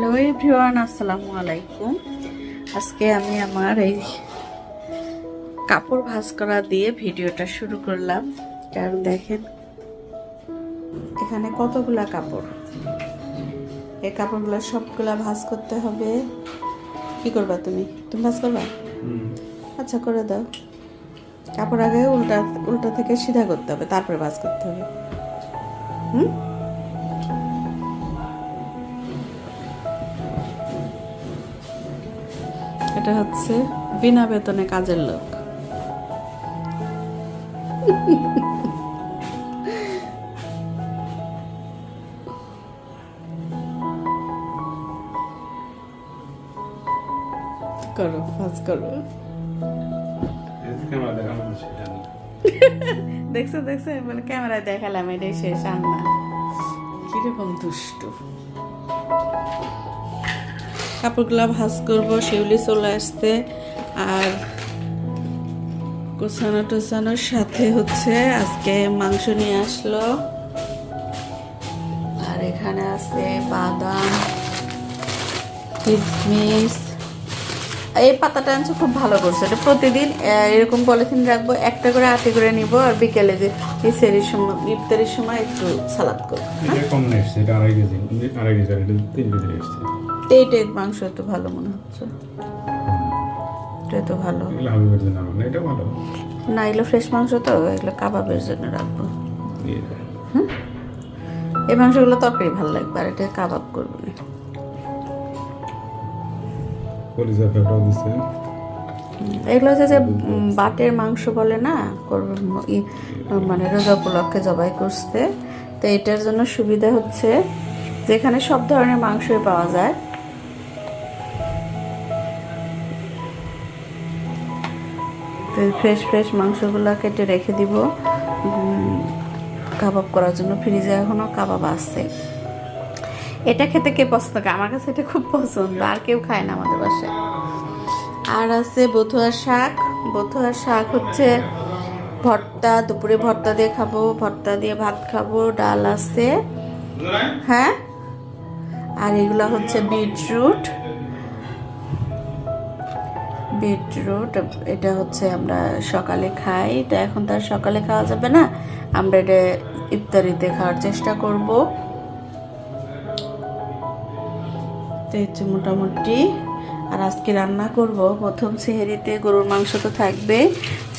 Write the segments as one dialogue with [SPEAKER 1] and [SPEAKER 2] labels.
[SPEAKER 1] Hello everyone আসসালামু আলাইকুম আজকে আমি আমার এই কাপড় ভাঁজ করা দিয়ে ভিডিওটা শুরু করলাম। কারণ দেখেন এখানে কতগুলা কাপড়। এই কাপড়গুলো সবগুলা ভাঁজ করতে হবে। কি করবা তুমি? তুমি ভাঁজ করবা? আচ্ছা করে দাও। কাপড় আগে উল্টা উল্টা থেকে সিধা করতে হবে তারপরে ভাজ করতে হবে। হুম? এটা হচ্ছে বিনা বেতনে কাজের লোক। করো করো। দেখছ দেখছ? মানে ক্যামেরায় দেখালাম, এটাই শেষ আন্না কীরকম দুষ্টু। কাপড়গুলো ভাজ করব শিউলি চলে আসতে আর গোছানো টোছানোর সাথে হচ্ছে আজকে মাংস নিয়ে আসলো। আর এখানে আছে বাদাম কিশমিশ এই পাতাটা আনছে খুব ভালো করছে। এটা প্রতিদিন এরকম পলিথিন রাখব একটা করে আটি করে নিব আর বিকেলে যে ইফতারির সময় ইফতারির সময় একটু সালাদ করব
[SPEAKER 2] কম নেই এসছে এটা আড়াই কেজি আড়াই কেজি তিন কেজি
[SPEAKER 1] এইটাই মাংস একটু ভালো মনে হচ্ছে। এটা তো ভালো।
[SPEAKER 2] এটা ভালো।
[SPEAKER 1] না এগুলো ফ্রেশ মাংস তো এগুলো কাবাবের জন্য রাখব। এই মাংসগুলো তরকারি ভালো লাগবে আর এটা কাবাব করব না। এগুলো হচ্ছে যে বাটের মাংস বলে না মানে রোজা উপলক্ষে জবাই করতে তো এটার জন্য সুবিধা হচ্ছে যেখানে সব ধরনের মাংসই পাওয়া যায়। ফ্রেশ ফ্রেশ মাংসগুলো কেটে রেখে দিব। কাবাব করার জন্য। ফ্রিজে এখনও কাবাব আছে। এটা খেতে কে পছন্দ করে? আমার কাছে এটা খুব পছন্দ। আর কেউ খায় না আমাদের বাসায়। আর আছে বথুয়া শাক। বথুয়া শাক হচ্ছে ভর্তা। দুপুরে ভর্তা দিয়ে খাব, ভর্তা দিয়ে ভাত খাব, ডাল আছে। হ্যাঁ? আর এগুলো হচ্ছে বিটরুট। বিটরুট এটা হচ্ছে আমরা সকালে খাই। তো এখন তো আর সকালে খাওয়া যাবে না। আমরা এটা ইফতারিতে খাওয়ার চেষ্টা করব। তো হচ্ছে মোটামুটি। আর আজকে রান্না করব প্রথম সেহেরিতে গরুর মাংস তো থাকবে।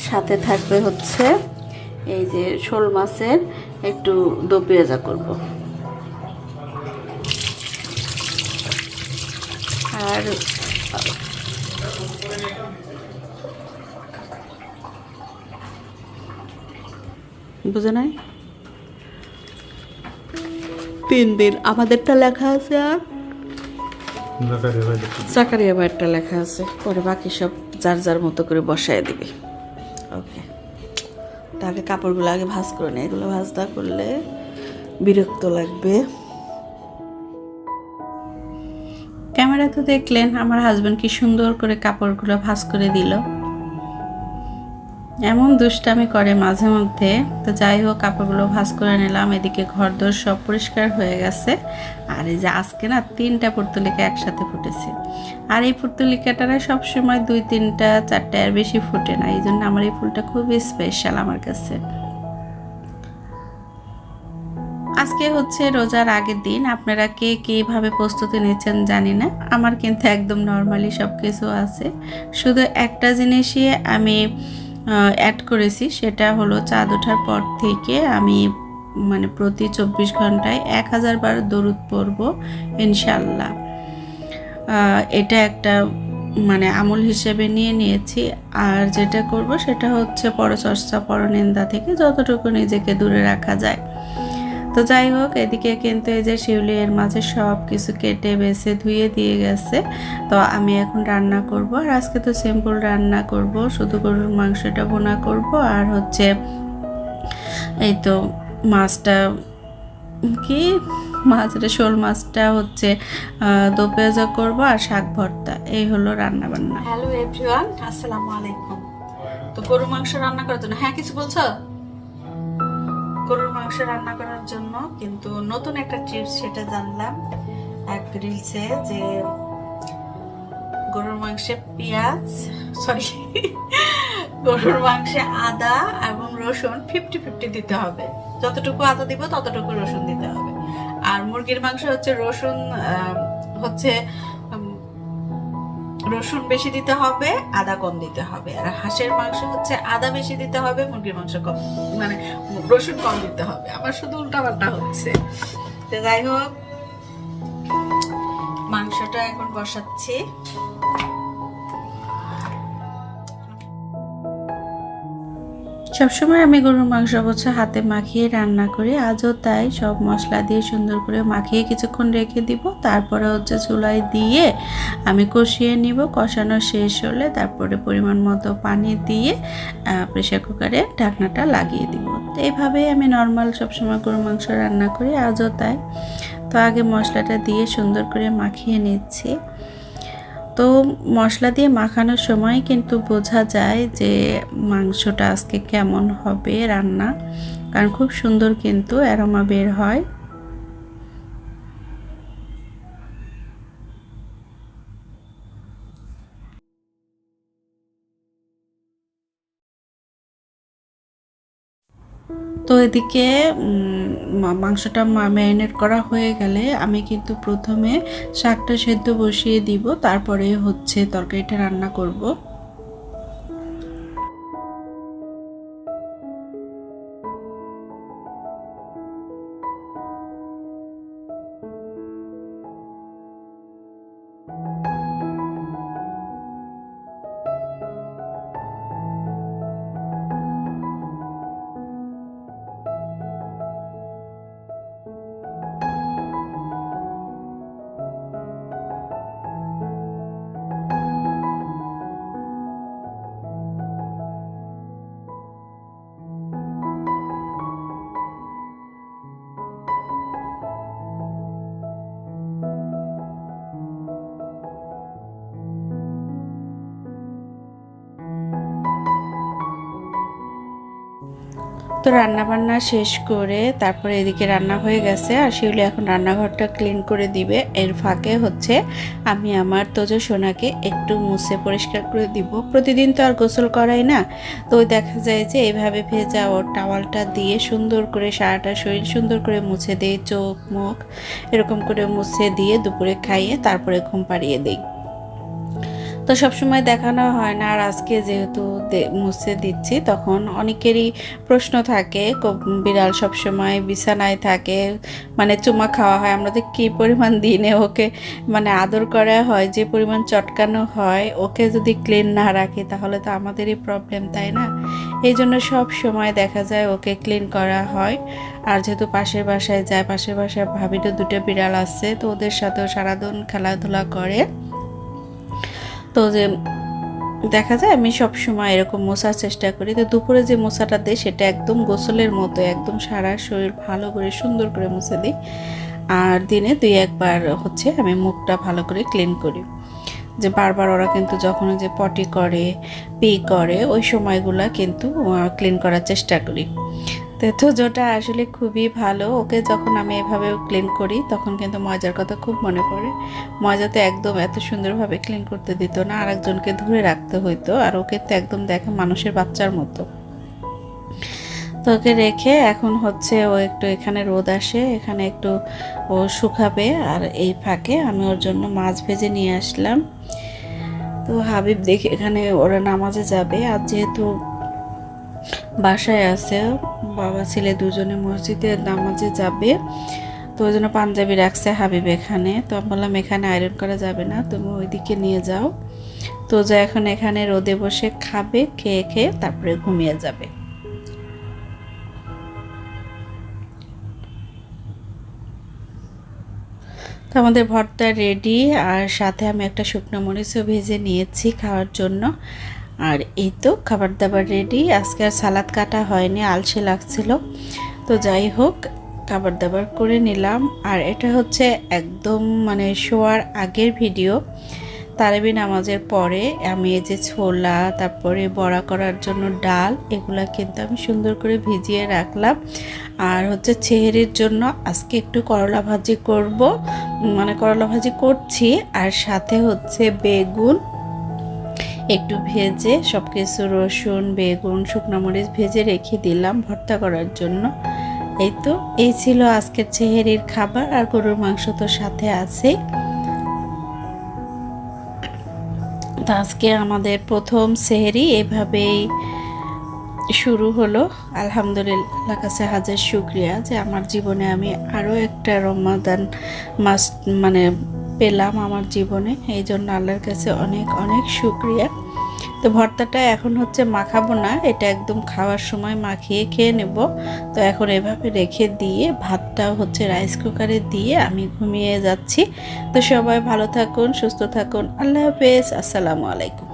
[SPEAKER 1] সাথে থাকবে হচ্ছে এই যে শোল মাছের একটু দো পেঁয়াজা করব। আর বুঝে নাই? তিন দিন আমাদেরটা লেখা আছে আর?
[SPEAKER 2] জাকারিয়া দেখি।
[SPEAKER 1] ভাইয়েরটা লেখা আছে। পরে বাকি সব যার যার মতো করে বসায় দিবে। ওকে তাকে কাপড়গুলো আগে ভাঁজ করে নেই এগুলো ভাঁজ না করলে বিরক্ত লাগবে। ক্যামেরা তো দেখলেন, আমার হাজব্যান্ড কি সুন্দর করে কাপড়গুলো ভাঁজ করে দিল। এমন দুষ্টামি করে মাঝে মধ্যে। তো যাই হোক, কাপড়গুলো ভাঁজ করে নিলাম, এদিকে ঘর দোর সব পরিষ্কার হয়ে গেছে। আর এই যে আজকে না, তিনটা পুর্তলিকা একসাথে ফুটেছে। আর এই পুর্তলিকাটারা সবসময় দুই, তিনটা, চারটা আর বেশি ফুটে না। এই জন্য আমার এই ফুলটা খুবই স্পেশাল আমার কাছে। আজকে হচ্ছে রোজার আগের দিন আপনারা কে কীভাবে প্রস্তুতি নিচ্ছেন জানি না। আমার কিন্তু একদম নর্মালি সব কিছু আছে। শুধু একটা জিনিসই আমি অ্যাড করেছি, সেটা হলো চাঁদ ওঠার পর থেকে আমি মানে প্রতি চব্বিশ ঘন্টায় এক হাজার বার দরুদ পড়ব ইনশাল্লাহ এটা একটা মানে আমল হিসেবে নিয়ে নিয়েছি। আর যেটা করব সেটা হচ্ছে পরচর্চা, পরনিন্দা থেকে যতটুকু নিজেকে দূরে রাখা যায়। তো যাই হোক, এদিকে কিন্তু এই যে শিউলি এর মাঝে সব কিছু কেটে বেছে ধুয়ে দিয়ে গেছে। তো আমি এখন রান্না করব। আর আজকে তো সিম্পল রান্না করব। শুধু গরুর মাংসটা বোনা করব। আর হচ্ছে এই তো মাছটা কি? মাছটা শোল মাছটা হচ্ছে দো পেঁয়াজা করব আর শাক ভর্তা। এই হলো রান্না বান্না হ্যালো এভরিওয়ান, আসসালামু আলাইকুম। তো গরুর মাংস রান্না করার জন্য হ্যাঁ কিছু বলছো? গরুর মাংস রান্না করার জন্য কিন্তু নতুন একটা টিপস সেটা জানলাম। এক রিলসে যে গরুর মাংসে পেঁয়াজ সরি গরুর মাংসে আদা এবং রসুন ফিফটি ফিফটি দিতে হবে। যতটুকু আদা দিব ততটুকু রসুন দিতে হবে। আর মুরগির মাংস হচ্ছে রসুন হচ্ছে রসুন বেশি দিতে হবে, আদা কম দিতে হবে। আর হাঁসের মাংস হচ্ছে আদা বেশি দিতে হবে, মুরগির মাংস কম মানে রসুন কম দিতে হবে। আমার শুধু উল্টাপাল্টা হচ্ছে। তো যাই হোক, মাংসটা এখন বসাচ্ছি। সবসময় আমি গরুর মাংস হচ্ছে হাতে মাখিয়ে রান্না করি। আজও তাই সব মশলা দিয়ে সুন্দর করে মাখিয়ে কিছুক্ষণ রেখে দিব। তারপরে হচ্ছে চুলায় দিয়ে আমি কষিয়ে নিব। কষানো শেষ হলে তারপরে পরিমাণ মতো পানি দিয়ে প্রেশার কুকারে ঢাকনাটা লাগিয়ে দিব। তো এইভাবেই আমি নর্মাল সবসময় গরুর মাংস রান্না করি। আজও তাই। তো আগে মশলাটা দিয়ে সুন্দর করে মাখিয়ে নিচ্ছি। তো মশলা দিয়ে মাখানোর সময় কিন্তু বোঝা যায় যে মাংসটা আজকে কেমন হবে রান্না। কারণ খুব সুন্দর কিন্তু অ্যারোমা বের হয়। তো এদিকে মাংসটা ম্যারিনেট করা হয়ে গেলে আমি কিন্তু প্রথমে শাকটা সেদ্ধ বসিয়ে দিব, তারপরে হচ্ছে তরকারিটা রান্না করব। তো রান্না বান্না শেষ করে তারপরে এদিকে রান্না হয়ে গেছে আর শিউলি এখন রান্নাঘরটা ক্লিন করে দিবে। এর ফাঁকে হচ্ছে আমি আমার তোজো সোনাকে একটু মুছে পরিষ্কার করে দিব। প্রতিদিন তো আর গোসল করাই না, তো দেখা যায় যে এইভাবে ভেজা ওর টাওয়ালটা দিয়ে সুন্দর করে সারাটা শরীর সুন্দর করে মুছে দেই, চোখ, মুখ, এরকম করে মুছে দিয়ে দুপুরে খাইয়ে তারপরে ঘুম পাড়িয়ে দিই। তো সবসময় দেখানো হয় না। আর আজকে যেহেতু মুছে দিচ্ছি, তখন অনেকেরই প্রশ্ন থাকে বিড়াল সবসময় বিছানায় থাকে মানে চুমা খাওয়া হয়। আমাদের কি পরিমাণ দিনে ওকে মানে আদর করা হয়, যে পরিমাণ চটকানো হয়, ওকে যদি ক্লিন না রাখি, তাহলে তো আমাদেরই প্রবলেম তাই না? এই জন্য সব সময় দেখা যায় ওকে ক্লিন করা হয়। আর যেহেতু পাশের বাসায় যায়, পাশের বাসায় ভাবিরও দুটো বিড়াল আছে, তো ওদের সাথেও সারাদিন খেলাধুলা করে। তো যে দেখা যায় আমি সব সময় এরকম মোছার চেষ্টা করি। তো দুপুরে যে মোছাটা দিই, সেটা একদম গোসলের মতো একদম সারা শরীর ভালো করে, সুন্দর করে মুছে দিই। আর দিনে দুই একবার হচ্ছে আমি মুখটা ভালো করে ক্লিন করি। যে বারবার ওরা কিন্তু যখন যে পটি করে পি করে, ওই সময়গুলা কিন্তু ক্লিন করার চেষ্টা করি। তো তোজোটা আসলে খুবই ভালো। ওকে যখন আমি এভাবে ক্লিন করি, তখন কিন্তু মজার কথা খুব মনে পড়ে। মজা তো একদম এত সুন্দরভাবে ক্লিন করতে দিত না, আরেকজনকে ধরে রাখতে হইতো, আর ওকে তো একদম দেখে মানুষের বাচ্চার মতো। তো ওকে রেখে এখন হচ্ছে ও একটু এখানে রোদ আসে, এখানে একটু ও শুকাবে, আর এই ফাঁকে আমি ওর জন্য মাছ ভেজে নিয়ে আসলাম। তো হাবিব দেখে এখানে ওরা নামাজে যাবে, আর যেহেতু বাসায় আছে। বাবা, ছেলে দুজনে মসজিদে নামাজে যাবে। তো ওই জন্য পাঞ্জাবি রাখছে হাবিব এখানে। তো আমি বললাম, এখানে আয়রন করা যাবে না, তুমি ওইদিকে নিয়ে যাও। তো যা এখন এখানে রোদে বসে খাবে, খেয়ে খেয়ে তারপরে ঘুমিয়ে যাবে। তো আমাদের ভর্তা রেডি আর সাথে আমি একটা শুকনো মরিচও ভেজে নিয়েছি খাওয়ার জন্য। আর এই তো খাবার দাবার রেডি আজকে আর সালাদ কাটা হয়নি, আলসে লাগছিল। তো যাই হোক খাবার দাবার করে নিলাম। আর এটা হচ্ছে একদম মানে শোয়ার আগের ভিডিও। তারাবি নামাজের পরে আমি এই যে ছোলা, তারপরে বড়া করার জন্য ডাল, এগুলা কিন্তু আমি সুন্দর করে ভিজিয়ে রাখলাম। আর হচ্ছে চেহারির জন্য আজকে একটু করলা ভাজি করব। মানে করলা ভাজি করছি। আর সাথে হচ্ছে বেগুন। একটু ভেজে সব কিছু রসুন, বেগুন, শুকনো মরিচ ভেজে রেখে দিলাম ভর্তা করার জন্য। এই তো, এই ছিল আজকের চেহারির খাবার আর গরুর মাংস তো সাথে আছে তো আজকে আমাদের প্রথম সেহেরি এভাবেই শুরু হলো। আলহামদুলিল্লাহ কাছে হাজার শুক্রিয়া যে আমার জীবনে আমি আরও একটা রমাদান মাস মানে পেলাম আমার জীবনে। এই জন্য আল্লাহর কাছে অনেক অনেক শুক্রিয়া। তো ভর্তাটা এখন হচ্ছে মাখাবো না, এটা একদম খাওয়ার সময় মাখিয়ে খেয়ে নেব। তো এখন এভাবে রেখে দিয়ে ভাতটাও হচ্ছে রাইস কুকারে দিয়ে আমি ঘুমিয়ে যাচ্ছি। তো সবাই ভালো থাকুন, সুস্থ থাকুন, আল্লাহ হাফেজ, আসসালামু আলাইকুম।